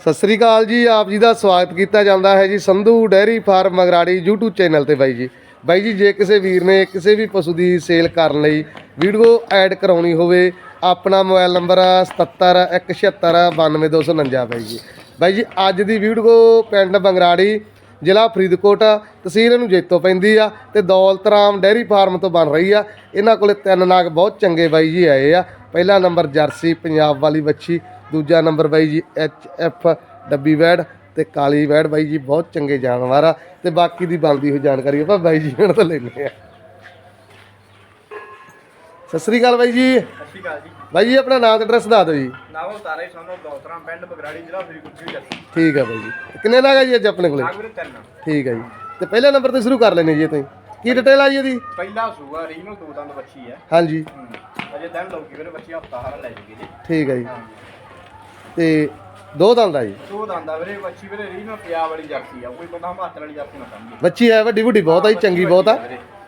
ਸਤਿ ਸ੍ਰੀ ਅਕਾਲ ਜੀ, ਆਪ ਜੀ ਦਾ ਸਵਾਗਤ ਕੀਤਾ ਜਾਂਦਾ ਹੈ ਜੀ Sandhu dairy farm Magrari YouTube channel ਤੇ ਬਾਈ ਜੀ। ਬਾਈ ਜੀ, ਜੇ ਕਿਸੇ ਵੀਰ ਨੇ ਕਿਸੇ ਵੀ ਪਸ਼ੂ ਦੀ ਸੇਲ ਕਰਨ ਲਈ ਵੀਡੀਓ ਐਡ ਕਰਾਉਣੀ ਹੋਵੇ, ਆਪਣਾ ਮੋਬਾਈਲ ਨੰਬਰ 7717692249 ਬਾਈ ਜੀ। ਬਾਈ ਜੀ, ਅੱਜ ਦੀ ਵੀਡੀਓ ਪਿੰਡ ਬੰਗਰਾੜੀ, ਜ਼ਿਲ੍ਹਾ ਫਰੀਦਕੋਟ, ਤਹਿਸੀਲ ਨੂੰ ਜੇਤੋ ਪੈਂਦੀ ਆ ਤੇ ਦੌਲਤਰਾਮ ਡੈਰੀ ਫਾਰਮ ਤੋਂ ਬਣ ਰਹੀ ਆ। ਇਹਨਾਂ ਕੋਲੇ ਤਿੰਨ ਨਾਗ ਬਹੁਤ ਚੰਗੇ ਬਾਈ ਜੀ ਆਏ ਆ। ਪਹਿਲਾ ਨੰਬਰ ਜਰਸੀ, ਪੰਜਾਬ ਵਾਲੀ ਵੱਛੀ ਦੂਜਾ ਨੰਬਰ ਬਾਈ ਜੀ ਐਚ ਐਫ ਡੱਬੀ ਵੈੜ ਤੇ ਕਾਲੀ ਵੈੜ ਬਾਈ ਜੀ ਬਹੁਤ ਚੰਗੇ ਜਾਨਵਰ ਆ। ਤੇ ਬਾਕੀ ਦੀ ਬਣਦੀ ਹੋਈ ਜਾਣਕਾਰੀ ਆਪਾਂ ਬਾਈ ਜੀ ਹੁਣ ਤੋਂ ਲੈਣੇ ਆ। ਸਤਿ ਸ੍ਰੀ ਅਕਾਲ ਬਾਈ ਜੀ। ਸਤਿ ਸ਼੍ਰੀ ਅਕਾਲ ਜੀ। ਬਾਈ ਜੀ ਆਪਣਾ ਨਾਮ ਤੇ ਐਡਰੈਸ ਦੱਸ ਦਿਓ ਜੀ। ਨਾਵਲ ਤਾਰੇ ਸਾਨੂੰ ਦੌਤਰਾ ਪਿੰਡ ਬਗਰਾੜੀ ਜ਼ਿਲ੍ਹਾ ਫਰੀਦਕੋਟ ਜੀ ਜੱਸੀ ਠੀਕ ਆ ਬਾਈ ਜੀ। ਕਿੰਨੇ ਲੱਗਾ ਜੀ ਅੱਜ ਆਪਣੇ ਕੋਲੇ? ਨਾਗਵਰ ਤਿੰਨ ਠੀਕ ਆ ਜੀ। ਤੇ ਪਹਿਲੇ ਨੰਬਰ ਤੇ ਸ਼ੁਰੂ ਕਰ ਲੈਣੇ ਜੀ ਤੁਸੀਂ ਕੀ ਡਿਟੇਲ ਆ ਜੀ ਇਹਦੀ? ਪਹਿਲਾ ਸੂਆ ਰੀਨਲ ਦੋ ਦੰਦ ਬੱਚੀ ਹੈ ਹਾਂਜੀ। ਅਜੇ ਦਿਨ ਲੋਕੀ ਵੀਰੇ ਬੱਚੀ ਹਫਤਾ ਹਾਰਾ ਲੈ ਜੂਗੀ ਜੀ। ਠੀਕ ਆ ਜੀ। ਤੇ ਦੋ ਦੰਦ ਆ ਜੀ। ਦੋ ਦੰਦ ਵੀਰੇ ਬੱਚੀ ਵੀਰੇ ਰੀਨਲ ਪੰਜਾਬ ਵਾਲੀ ਜਰਸੀ ਆ ਕੋਈ ਬੰਦਾ ਹਿਮਾਚਲ ਵਾਲੀ ਜਰਸੀ ਨਾ ਸਮਝੇ। ਬੱਚੀ ਹੈ ਵੱਡੀ ਵੱਡੀ ਬਹੁਤ ਆ ਜੀ ਚੰਗੀ ਬਹੁਤ ਆ।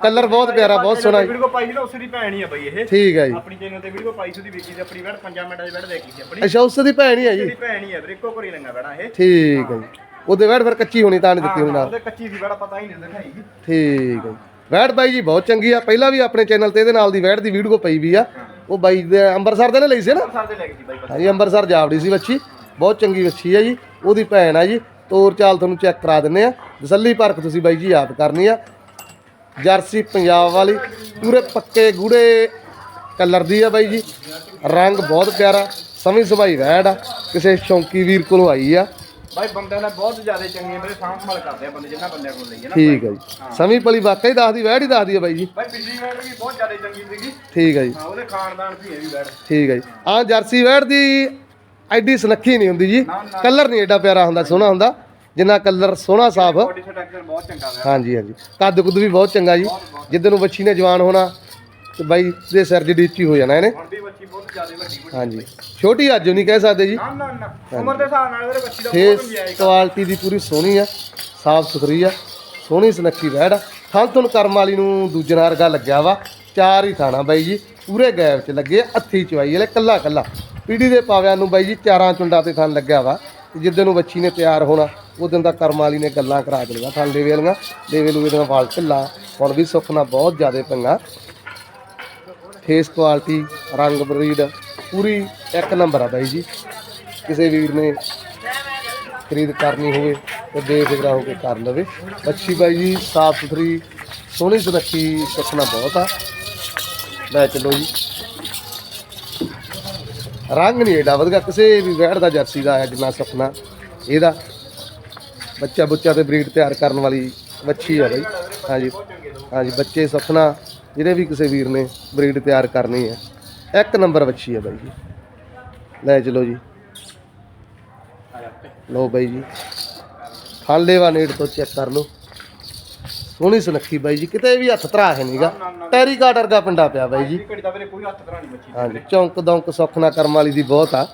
ਕਲਰ ਬਹੁਤ ਪਿਆਰਾ ਬਹੁਤ ਸੋਹਣਾ ਜੀ। ਵੀਡੀਓ ਪਾਈ ਸੀ ਨਾ ਉਸੇ ਦੀ ਭੈਣ ਹੀ ਆ ਬਈ ਇਹ। ਠੀਕ ਆ ਜੀ। ਆਪਣੀ ਚੈਨਲ ਤੇ ਵੀਡੀਓ ਪਾਈ ਸੀ ਉਹਦੀ ਵੇਖੀ ਸੀ ਆਪਣੀ ਵੜ 5 ਮਿੰਟਾਂ ਦੀ ਵੜ ਦੇਖੀ ਸੀ ਆਪਣੀ। ਅੱਛਾ ਉਸ ਦੀ ਭੈਣ ਹੀ ਆ ਜੀ। ਜਿਹੜੀ ਭੈਣ ਹੀ ਆ ਵੀਰੇ ਇੱਕੋ ਕਰੀ ਲੰਗਾ ਬੜਾ ਇਹ। ਠੀਕ ਹੈ ਜੀ। ਉਹਦੇ ਵੈੜ ਫਿਰ ਕੱਚੀ ਹੋਣੀ ਤਾਂ ਨਹੀਂ ਦਿੱਤੀ ਹੋਣੀ ਨਾਲ। ਉਹਦੇ ਕੱਚੀ ਸੀ ਬੜਾ ਪਤਾ ਹੀ ਨਹੀਂ ਦਿਖਾਈ ਜੀ। ਠੀਕ ਹੈ ਜੀ। ਵੈੜ ਬਾਈ ਜੀ ਬਹੁਤ ਚੰਗੀ ਆ। ਪਹਿਲਾਂ ਵੀ ਆਪਣੇ ਚੈਨਲ ਤੇ ਇਹਦੇ ਨਾਲ ਦੀ ਵੈੜ ਦੀ ਵੀਡੀਓ ਪਈ ਵੀ ਆ। ਉਹ ਬਾਈ ਦੇ ਅੰਮ੍ਰਿਤਸਰ ਦੇ ਨੇ ਲਈ ਸੀ ਨਾ? ਸਰ ਦੇ ਲੈ ਗਈ ਸੀ ਬਾਈ ਬੱਚੀ ਹਾਂਜੀ ਅੰਮ੍ਰਿਤਸਰ ਜਾਵੜੀ ਸੀ ਬੱਚੀ। ਬਹੁਤ ਚੰਗੀ ਬੱਚੀ ਆ ਜੀ। ਉਹਦੀ ਭੈਣ ਆ ਜੀ। ਤੋਰ ਚਾਲ ਤੁਹਾਨੂੰ ਚੈੱਕ ਕਰਾ ਦਿੰਨੇ ਆ। ਤਸੱਲੀ ਪਰਖ ਤੁਸੀਂ ਬਾਈ ਜੀ ਆਪ ਕਰਨੀ ਆ। ਜਰਸੀ ਪੰਜਾਬ ਵਾਲੀ। ਪੂਰੇ ਪੱਕੇ ਗੂੜੇ ਕਲਰ ਦੀ ਆ ਬਾਈ ਜੀ। ਰੰਗ ਬਹੁਤ ਪਿਆਰਾ। ਸਮੀ ਸੁਭਾਈ ਵੈੜ ਆ। ਕਿਸੇ ਸ਼ੌਂਕੀ ਵੀਰ ਕੋਲੋਂ ਆਈ ਆ। ਬਾਈ ਬੰਦਿਆਂ ਦਾ ਬਹੁਤ ਜ਼ਿਆਦਾ ਚੰਗੇ ਮੇਰੇ ਸਾਂਭ ਸੰਭਾਲ ਕਰਦੇ ਆ ਬੰਦੇ ਜਿੰਨਾ ਬੰਦਿਆਂ ਕੋਲ ਲਈ ਹੈ ਨਾ ਠੀਕ ਹੈ ਜੀ। ਸਮੀ ਪਲੀ ਵਾਕਈ ਦੱਸਦੀ ਵੈੜ ਹੀ ਦੱਸਦੀ ਆ ਬਾਈ ਜੀ। ਬਾਈ ਪਿਛਲੀ ਵਾਰ ਵੀ ਬਹੁਤ ਜ਼ਿਆਦਾ ਚੰਗੀ ਸੀਗੀ। ਠੀਕ ਹੈ ਜੀ। ਹਾਂ ਉਹਦੇ ਖਾਨਦਾਨ ਸੀ ਇਹ ਵੀ ਬੈਠ ਠੀਕ ਹੈ ਜੀ। ਆ ਜਰਸੀ ਵੈੜ ਦੀ ਐਡੀ ਸੁਨੱਖੀ ਨਹੀਂ ਹੁੰਦੀ ਜੀ। ਕਲਰ ਨਹੀਂ ਐਡਾ ਪਿਆਰਾ ਹੁੰਦਾ ਸੋਹਣਾ ਹੁੰਦਾ। ਜਿੰਨਾ ਕਲਰ ਸੋਹਣਾ ਸਾਫ਼। ਹੈ ਹਾਂਜੀ ਹਾਂਜੀ। ਕੱਦ ਕੁੱਦ ਵੀ ਬਹੁਤ ਚੰਗਾ ਜੀ। ਜਿੱਦਨ ਨੂੰ ਬੱਚੀ ਨੇ ਜਵਾਨ ਹੋਣਾ ਤੇ ਬਾਈ ਦੇ ਸਿਰ ਦੀ ਡੀਚੀ ਹੋ ਜਾਣਾ ਇਹਨੇ। ਬਹੁਤ ਜ਼ਿਆਦਾ ਵੱਡੀ ਵੱਡੀ ਹਾਂਜੀ। ਛੋਟੀ ਅੱਜ ਨਹੀਂ ਕਹਿ ਸਕਦੇ ਜੀ। ਨਾ ਨਾ ਨਾ। ਉਮਰ ਦੇ ਹਿਸਾਬ ਨਾਲ ਵੀਰੇ ਬੱਚੀ ਦਾ ਫੇਸ ਬਹੁਤ ਨਜਾਇਜ਼ ਕੁਆਲਿਟੀ ਦੀ ਪੂਰੀ ਸੋਹਣੀ ਆ ਸਾਫ਼ ਸੁਥਰੀ ਆ ਸੋਹਣੀ ਸੁਨੱਖੀ ਵੈੜ ਆ। ਥਣ ਤੁਹਾਨੂੰ ਕਰਮ ਵਾਲੀ ਨੂੰ ਦੂਜਣਾ ਵਰਗਾ ਲੱਗਿਆ ਵਾ ਚਾਰ ਹੀ ਥਾਣਾ ਬਾਈ ਜੀ ਪੂਰੇ ਗੈਪ 'ਚ ਲੱਗੇ ਹੱਥੀ ਚਵਾਈ ਵਾਲੇ ਕੱਲਾ ਕੱਲਾ। ਪੀੜੀ ਦੇ ਪਾਵਿਆਂ ਨੂੰ ਬਾਈ ਜੀ ਚਾਰਾਂ ਚੁੰਡਾਂ ਤੇ ਥਣ ਲੱਗਿਆ ਵਾ ਤੇ ਜਿੱਦਨ ਨੂੰ ਬੱਚੀ ਨੇ ਤਿਆਰ ਹੋਣਾ ਉਦੋਂ ਦਾ ਕਰਮ ਵਾਲੀ ਨੇ ਗੱਲਾਂ ਕਰਾ ਦੇਣੀਆਂ ਥਣ ਦੇਵੇ ਵਾਲੀਆਂ ਦੇਵੇ ਲੂਵੇ ਦੀਆਂ ਵਾਲ ਢਿੱਲਾ ਹੁਣ ਵੀ ਸੁੱਖਣਾ ਬਹੁਤ ਜ਼ਿਆਦਾ ਪੰਗਾ। ਫੇਸ ਕੁਆਲਿਟੀ ਰੰਗ ਬਰੀਡ ਪੂਰੀ ਇੱਕ ਨੰਬਰ ਆ ਬਾਈ ਜੀ। ਕਿਸੇ ਵੀਰ ਨੇ ਖਰੀਦ ਕਰਨੀ ਹੋਵੇ ਤੇ ਬੇਫਿਕਰਾ ਹੋ ਕੇ ਕਰ ਲਵੇ। ਅੱਛੀ ਬਾਈ ਜੀ, ਸਾਫ਼ ਸੁਥਰੀ, ਸੋਹਣੀ ਸੁਨੱਖੀ ਸੁੱਖਣਾ ਬਹੁਤ ਆ। ਲੈ ਚਲੋ ਜੀ। ਰੰਗ ਨਹੀਂ ਏਡਾ ਵਧਗਾ ਕਿਸੇ ਵੀ ਵੈੜ ਦਾ ਜਰਸੀ ਦਾ ਹੈ ਜਿੰਨਾ ਸੁਪਨਾ ਇਹਦਾ। ਬੱਚਾ ਬੁੱਚਾ ਤੇ ਬਰੀਡ ਤਿਆਰ ਕਰਨ ਵਾਲੀ ਵੱਛੀ ਆ ਬਾਈ। ਹਾਂਜੀ ਹਾਂਜੀ, ਬੱਚੇ ਸੁਪਨਾ ਜਿਹੜੇ ਵੀ ਕਿਸੇ ਵੀਰ ਨੇ ਬਰੀਡ ਤਿਆਰ ਕਰਨੀ ਹੈ ਇੱਕ ਨੰਬਰ ਵੱਛੀ ਆ ਬਾਈ ਜੀ। ਲੈ ਚਲੋ ਜੀ। ਲਓ ਬਾਈ ਜੀ। ਖਾਲੇਵਾ ਨੇੜ ਤੋਂ ਚੈੱਕ ਕਰ ਲਓ। ਸੋਹਣੀ ਸੁਨੱਖੀ ਬਾਈ ਜੀ ਕਿਤੇ ਵੀ ਹੱਥ ਧਰਾ ਹੈ ਨਹੀਂਗਾ ਟੈਰੀ ਕਾਟਰ ਦਾ ਪਿੰਡਾ ਪਿਆ ਬਾਈ ਜੀ। ਹਾਂਜੀ ਚੌਂਕ ਦੌਂਕ ਸੁੱਖਣਾ ਕਰਮ ਵਾਲੀ ਦੀ ਬਹੁਤ ਆ।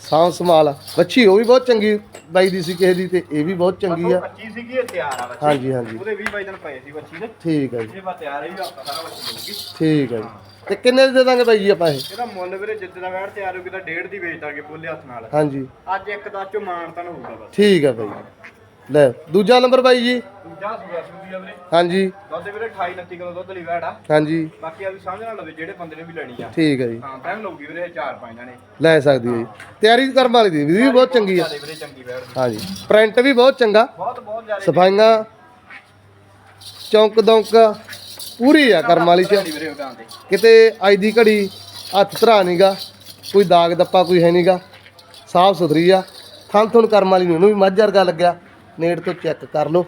ਸਾਂਭ ਸੰਭਾਲ ਬੱਚੀ ਉਹ ਵੀ ਬਹੁਤ ਚੰਗੀ ਬਾਈ ਦੀ ਸੀ ਕਿਸੇ ਦੀ ਤੇ ਇਹ ਵੀ ਬਹੁਤ ਚੰਗੀ ਆ। ਬੱਚੀ ਸੀਗੀ ਇਹ ਤਿਆਰ ਆ ਬੱਚੀ। ਹਾਂਜੀ ਹਾਂਜੀ। ਉਹਦੇ 20 22 ਦਿਨ ਪਏ ਸੀ ਬੱਚੀ ਦੇ। ਠੀਕ ਹੈ ਜੀ। ਇਹ ਬਾ ਤਿਆਰ ਹੈ ਵੀ ਹਫਤਾ ਸਾਰਾ ਬੱਚੀ ਹੋਊਗੀ ਠੀਕ ਹੈ ਜੀ। ਤੇ ਕਿੰਨੇ ਦੀ ਦੇ ਦਾਂਗੇ ਬਾਈ ਜੀ ਆਪਾਂ ਇਹ? ਇਹਦਾ ਮੁੱਲ ਵੀਰੇ ਜਿੱਦ ਦਾ ਵੈੜ ਤਿਆਰ ਹੋਊਗੀ ਤਾਂ ਡੇਢ ਦੀ ਵੇਚ ਦਾਂਗੇ ਬੋਲੇ ਹੱਥ ਨਾਲ। ਹਾਂਜੀ। ਅੱਜ ਇੱਕ ਦਾ ਚੋਂ ਮਾਨ ਤਾਂ ਹੋਊਗਾ ਬਸ। ਠੀਕ ਹੈ ਬਾਈ। ਲੈ ਦੂਜਾ ਨੰਬਰ ਬਾਈ ਜੀ। ਦੂਜਾ ਸੂਆ ਸੂਦੀ ਆ ਵੀਰੇ। ਹਾਂਜੀ। ਦੁੱਧ ਵੀਰੇ 28 29 ਕਿਲੋ ਦੁੱਧ ਲਈ ਵੈੜ ਹਾਂਜੀ। ਬਾਕੀ ਆ ਵੀ ਸਮਝ ਨਾਲ ਲਵੇ ਜਿਹੜੇ ਬੰਦੇ ਨੇ ਵੀ ਲੈਣੀ ਆ। ਠੀਕ ਹੈ ਜੀ। ਹਾਂ ਟਾਈਮ ਲਊਗੀ ਵੀਰੇ 4-5 ਜਣੇ। ਲੈ ਸਕਦੀ ਹੈ ਜੀ। ਤਿਆਰੀ ਕਰਮ ਵਾਲੀ ਦੀ ਵੀ ਬਹੁਤ ਚੰਗੀ ਆ। ਵੀਰੇ ਚੰਗੀ ਵੈੜ ਹਾਂਜੀ। ਪ੍ਰਿੰਟ ਵੀ ਬਹੁਤ ਚੰਗਾ। ਬਹੁਤ ਬਹੁਤ ਜ਼ਿਆਦਾ ਸਫਾਈਆਂ ਚੌਂਕ ਦੌਂਕ ਪੂਰੀ ਆ ਕਰਮ ਵਾਲੀ ਚ। ਕਿਤੇ ਅੱਜ ਦੀ ਘੜੀ ਹੱਥ ਧਰਾ ਨਹੀਂਗਾ ਕੋਈ ਦਾਗ ਦੱਪਾ ਕੋਈ ਹੈ ਨਹੀਂਗਾ। ਸਾਫ਼ ਸੁਥਰੀ ਆ। ਥਣ ਥਣ ਕਰਮ ਵਾਲੀ ਨੂੰ ਵੀ ਮੱਝ ਵਰਗਾ ਲੱਗਿਆ। ਨੇੜ ਤੋਂ ਚੈੱਕ ਕਰ ਲਓ।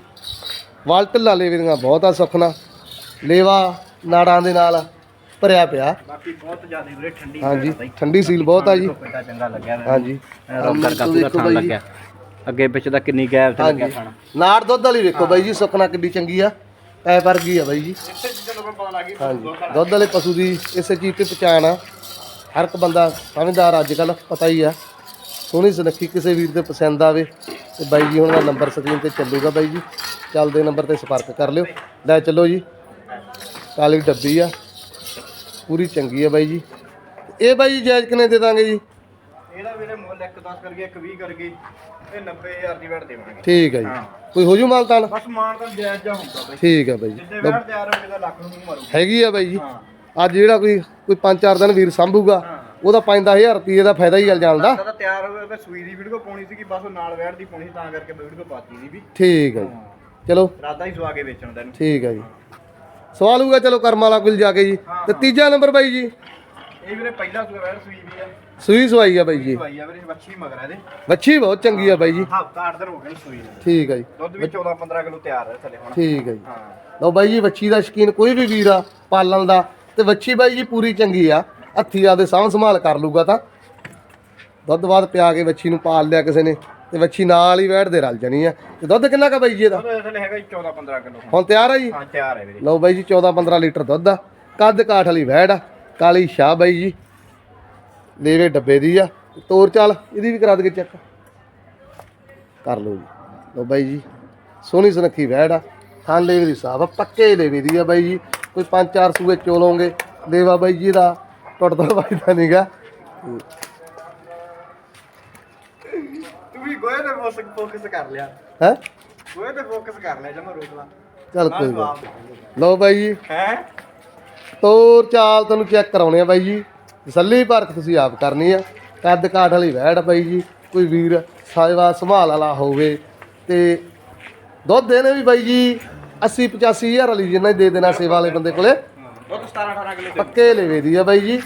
ਵਾਲ ਢਿੱਲਾ ਲੇਵੇ ਦੀਆਂ ਬਹੁਤ ਆ ਸੁਖਣਾ ਲੇਵਾ ਨਾੜਾਂ ਦੇ ਨਾਲ ਭਰਿਆ ਪਿਆ। ਬਾਕੀ ਬਹੁਤ ਜ਼ਿਆਦਾ ਵੀਰੇ ਠੰਡੀ ਹਾਂਜੀ ਠੰਡੀ ਸੀਲ ਬਹੁਤ ਆ ਜੀ। ਚੰਗਾ ਲੱਗਿਆ ਹਾਂਜੀ। ਰੌਕ ਕਰ ਪੂਰਾ ਖਾਣ ਲੱਗਿਆ। ਅੱਗੇ ਪਿੱਛੇ ਦਾ ਕਿੰਨੀ ਗੈਪ ਤੇ ਲੱਗਿਆ ਖਾਣਾ। ਨਾੜ ਦੁੱਧ ਵਾਲੀ ਵੇਖੋ ਬਾਈ ਜੀ ਸੁਖਣਾ ਕਿੱਡੀ ਚੰਗੀ ਆ। ਐ ਵਰਗੀ ਆ ਬਾਈ ਜੀ। ਹਾਂਜੀ। ਦੁੱਧ ਵਾਲੇ ਪਸ਼ੂ ਦੀ ਇਸੇ ਚੀਜ਼ ਤੇ ਪਛਾਣ ਆ। ਹਰ ਇੱਕ ਬੰਦਾ ਸਮਝਦਾਰ ਅੱਜ ਕੱਲ ਪਤਾ ਹੀ ਆ। ਸੋਹਣੀ ਸੁਨੱਖੀ ਕਿਸੇ ਵੀਰ ਦੇ ਪਸੰਦ ਆਵੇ। ਤੇ ਬਾਈ ਜੀ ਹੁਣ ਦਾ ਨੰਬਰ ਸਕਰੀਨ ਤੇ ਚੱਲੂਗਾ ਬਾਈ ਜੀ। ਚੱਲਦੇ ਨੰਬਰ ਤੇ ਸੰਪਰਕ ਕਰ ਲਿਓ। ਲੈ ਚੱਲੋ ਜੀ। ਕਾਲੀ ਡੱਬੀ ਆ। ਪੂਰੀ ਚੰਗੀ ਆ ਬਾਈ ਜੀ। ਇਹ ਬਾਈ ਜੀ ਜਾਇਜ਼ ਕਿੰਨੇ ਦੇ ਦਾਂਗੇ ਜੀ? ਇਹਦਾ ਵੀਰੇ ਮੁੱਲ ਇੱਕ 10 ਕਰਕੇ ਇੱਕ 20 ਕਰਕੇ ਇਹ 90000 ਦੀ ਵੈਟ ਦੇਵਾਂਗੇ। ਠੀਕ ਹੈ ਜੀ। ਕੋਈ ਹੋ ਜੂ ਮਾਲਤਾਨ ਬਸ ਮਾਨ ਤਾਂ ਜਾਇਜ਼ ਜਾ ਹੁੰਦਾ ਬਾਈ। ਠੀਕ ਹੈ ਬਾਈ ਜੀ। ਜਿੱਦੇ ਵੈਟ ਤਿਆਰ ਹੋਵੇ ਤਾਂ ਲੱਖ ਨੂੰ ਮਾਰੂ ਹੈਗੀ ਆ ਬਾਈ ਜੀ। ਅੱਜ ਜਿਹੜਾ ਕੋਈ ਕੋਈ 5-4 ਦਿਨ ਵੀਰ ਸੰਭੂਗਾ ਉਹਦਾ 5-10000 ਰੁਪਏ ਦਾ ਫਾਇਦਾ ਹੀ ਚੱਲ ਜਾਂਦਾ ਤਾਂ ਤਿਆਰ ਹੋਵੇ ਤੇ ਸੂਈ ਦੀ ਵੀਡੀਓ ਪਾਉਣੀ ਸੀਗੀ ਬਸ ਉਹ ਨਾਲ ਵੈਟ ਦੀ ਪਾਉਣੀ ਸੀ, ਤਾਂ ਕਰਕੇ ਵੀਡੀਓ ਪਾਤੀ ਸੀ ਵੀ। ਠੀਕ ਹੈ ਜੀ। ਚਲੋ। ਰਾਦਾ ਹੀ ਸਵਾ ਕੇ ਵੇਚਣ ਦਾ ਇਹਨੂੰ। ਠੀਕ ਹੈ ਜੀ। ਸਵਾਲ ਹੋਊਗਾ ਚਲੋ ਕਰਮ ਵਾਲਾ ਕੋਲ ਜਾ ਕੇ ਜੀ। ਤੇ ਤੀਜਾ ਨੰਬਰ ਬਾਈ ਜੀ। ਇਹ ਵੀਰੇ ਪਹਿਲਾ ਸੂਆ ਸੂਈ ਵੀ ਆ। ਸੂਈ ਸਵਾਈ ਆ ਬਾਈ ਜੀ। ਸਵਾਈ ਆ ਵੀਰੇ ਵੱਛੀ ਮਗਰ ਆ ਇਹਦੇ। ਵੱਛੀ ਬਹੁਤ ਚੰਗੀ ਆ ਬਾਈ ਜੀ। ਹਫਤਾ 8 ਦਿਨ ਹੋ ਗਏ ਸੂਈ ਨੂੰ। ਠੀਕ ਹੈ ਜੀ। ਦੁੱਧ ਵੀ 14 15 ਕਿਲੋ ਤਿਆਰ ਹੈ ਥੱਲੇ ਹੁਣ। ਠੀਕ ਹੈ ਜੀ। ਹਾਂ। ਲਓ ਬਾਈ ਜੀ ਵੱਛੀ ਦਾ ਸ਼ਕੀਨ ਕੋਈ ਵੀ ਵੀਰ ਆ ਪਾਲਣ ਦਾ ਤੇ ਵੱਛੀ ਬਾਈ ਜੀ ਪੂਰੀ ਚੰਗੀ ਆ। ਹੱਥੀ ਆ ਦੇ ਸਾਂਭ ਸੰਭਾਲ ਕਰ ਲੂਗਾ ਤਾਂ। ਦੁੱਧ ਬਾਅਦ ਪਿਆ ਕੇ ਵੱਛੀ ਨੂੰ ਪਾਲ ਲਿਆ ਕਿਸੇ ਨੇ ਤੇ ਵੱਛੀ ਨਾਲ ਹੀ ਬੈਠਦੇ ਰਲ ਜਾਣੀ ਆ। ਤੇ ਦੁੱਧ ਕਿੰਨਾ ਕਾ ਬਾਈ ਜੀ ਇਹਦਾ? ਦੁੱਧ ਥੱਲੇ ਹੈਗਾ ਜੀ 14 15 ਕਿਲੋ। ਹੁਣ ਤਿਆਰ ਆ ਜੀ? ਹਾਂ ਤਿਆਰ ਹੈ ਵੀਰੇ। ਲਓ ਬਾਈ ਜੀ 14 15 ਲੀਟਰ ਦੁੱਧ ਆ। ਕੱਦ ਕਾਠ ਵਾਲੀ ਵੈੜ ਆ ਕਾਲੀ ਸ਼ਾਹ ਬਾਈ ਜੀ। ਲੇਵੇ ਡੱਬੇ ਦੀ ਆ। ਤੋਰ ਚਾਲ ਇਹਦੀ ਵੀ ਕਰਾ ਦੇ ਚੈੱਕ। ਕਰ ਲਓ ਜੀ। ਲਓ ਬਾਈ ਜੀ ਸੋਹਣੀ ਸੁਨੱਖੀ ਵੈੜ ਆ। ਖਾਨ ਲੇਵੇ ਦੀ ਸਾਫ਼ ਆ ਪੱਕੇ ਲੇਵੇ ਦੀ ਆ ਬਾਈ ਜੀ। ਕੋਈ ਪੰਜ ਚਾਰ ਸੂਏ ਚੋਲੋਗੇ ਦੇਵਾ ਬਾਈ ਜੀ ਦਾ। ਟੁੱਟਦਾ ਵੱਜਦਾ ਨਹੀਂਗਾ ਤੂੰ ਵੀ ਗੋਏ ਤੇ ਫੋਕਸ ਕਰ ਲਿਆ। ਹੈ? ਗੋਏ ਤੇ ਫੋਕਸ ਕਰ ਲਿਆ ਜਮਾ ਰੋਕ ਲਾ। ਚੱਲ ਕੋਈ ਗੱਲ ਨੀ। ਲਓ ਬਾਈ ਜੀ। ਹੈ? ਤੋਰ ਚਾਲ ਤੁਹਾਨੂੰ ਚੈੱਕ ਕਰਾਉਣੇ ਆ ਬਾਈ ਜੀ। ਤਸੱਲੀ ਪਰਖ ਤੁਸੀਂ ਆਪ ਕਰਨੀ ਆ। ਕੱਦ ਕਾਠ ਵਾਲੀ ਵੈੜ ਬਾਈ ਜੀ। ਕੋਈ ਵੀਰ ਸਾਜਵਾ ਸੰਭਾਲ ਵਾਲਾ ਹੋਵੇ ਤੇ ਦੁੱਧ ਦੇਣੇ ਵੀ ਬਾਈ ਜੀ। 80 85 ਹਜ਼ਾਰ ਵਾਲੀ ਜਿੰਨਾ ਦੇ ਦੇਣਾ ਸੇਵਾ ਵਾਲੇ ਬੰਦੇ ਕੋਲੇ। ਦੁੱਧ 17 18 ਕਿਲੋ ਪੱਕੇ ਲੇਵੇ ਦੀ ਆ ਬਾਈ ਜੀ।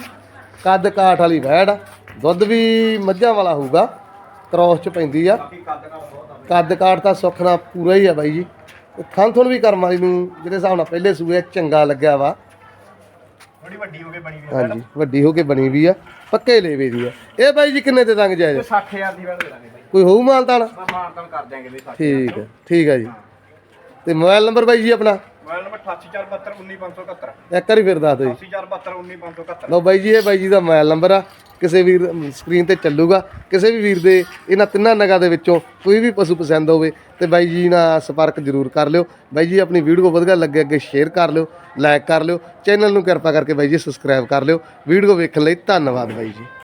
ਕੱਦ ਕਾਠ ਵਾਲੀ ਵੈੜ। ਆ। ਦੁੱਧ ਵੀ ਮੱਝਾਂ ਵਾਲਾ ਹੋਊਗਾ। ਕ੍ਰੋਸ ਚ ਪੈਂਦੀ ਆ। ਬਾਕੀ ਕੱਦ ਨਾਲ ਬਹੁਤ ਆ ਕੱਦ ਕਾਠ ਤਾਂ ਸੁੱਖ ਨਾਲ ਪੂਰਾ ਹੀ ਆ ਬਾਈ ਜੀ। ਤੇ ਥਣ ਥਣ ਵੀ ਕਰਮ ਵਾਲੀ ਨੂੰ ਜਿਹੜੇ ਹਿਸਾਬ ਨਾਲ ਪਹਿਲੇ ਸੂਏ ਚੰਗਾ ਲੱਗਿਆ ਵਾ। ਥੋੜੀ ਵੱਡੀ ਹੋ ਕੇ ਬਣੀ ਵੀ ਹਾਂਜੀ ਵੱਡੀ ਹੋ ਕੇ ਬਣੀ ਵੀ ਆ। ਪੱਕੇ ਲੇਵੇ ਦੀ ਆ। ਇਹ ਬਾਈ ਜੀ ਕਿੰਨੇ ਤੇ ਤੰਗ ਜਾਇਜ਼? 60000 ਦੀ ਵੈਟ ਦੇ ਦਾਂਗੇ ਬਾਈ। ਕੋਈ ਹੋਊ ਮਾਲਤਾਨ ਬਸ ਮਾਨ ਤਾਂ ਕਰ ਦਿਆਂਗੇ ਵੀ 60 ਠੀਕ ਹੈ ਠੀਕ ਹੈ ਜੀ। ਤੇ ਮੋਬਾਈਲ ਨੰਬਰ ਬਾਈ ਜੀ ਆਪਣਾ? ਮੋਬਾਈਲ ਨੰਬਰ 8847219571 ਇੱਕ ਵਾਰੀ ਫਿਰ ਦੱਸ ਦਿਓ ਜੀ। 8847219571 ਲਓ ਬਾਈ ਜੀ ਇਹ ਬਾਈ ਜੀ ਦਾ ਮੋਬਾਈਲ ਨੰਬਰ ਆ। ਕਿਸੇ ਵੀਰ ਸਕਰੀਨ ਤੇ ਚੱਲੂਗਾ। ਕਿਸੇ ਵੀ ਵੀਰ ਦੇ ਇਹਨਾਂ ਤਿੰਨਾਂ ਨਗਾਂ ਦੇ ਵਿੱਚੋਂ ਕੋਈ ਵੀ ਪਸ਼ੂ ਪਸੰਦ ਹੋਵੇ ਤੇ ਬਾਈ ਜੀ ਨਾਲ ਸੰਪਰਕ ਜ਼ਰੂਰ ਕਰ ਲਿਓ। ਬਾਈ ਜੀ ਆਪਣੀ ਵੀਡੀਓ ਵਧੀਆ ਲੱਗੇ ਅੱਗੇ ਸ਼ੇਅਰ ਕਰ ਲਿਓ ਲਾਈਕ ਕਰ ਲਿਓ। ਚੈਨਲ ਨੂੰ ਕਿਰਪਾ ਕਰਕੇ ਬਾਈ ਜੀ ਸਬਸਕ੍ਰਾਈਬ ਕਰ ਲਿਓ। ਵੀਡੀਓ ਵੇਖਣ ਲਈ ਧੰਨਵਾਦ ਬਾਈ ਜੀ।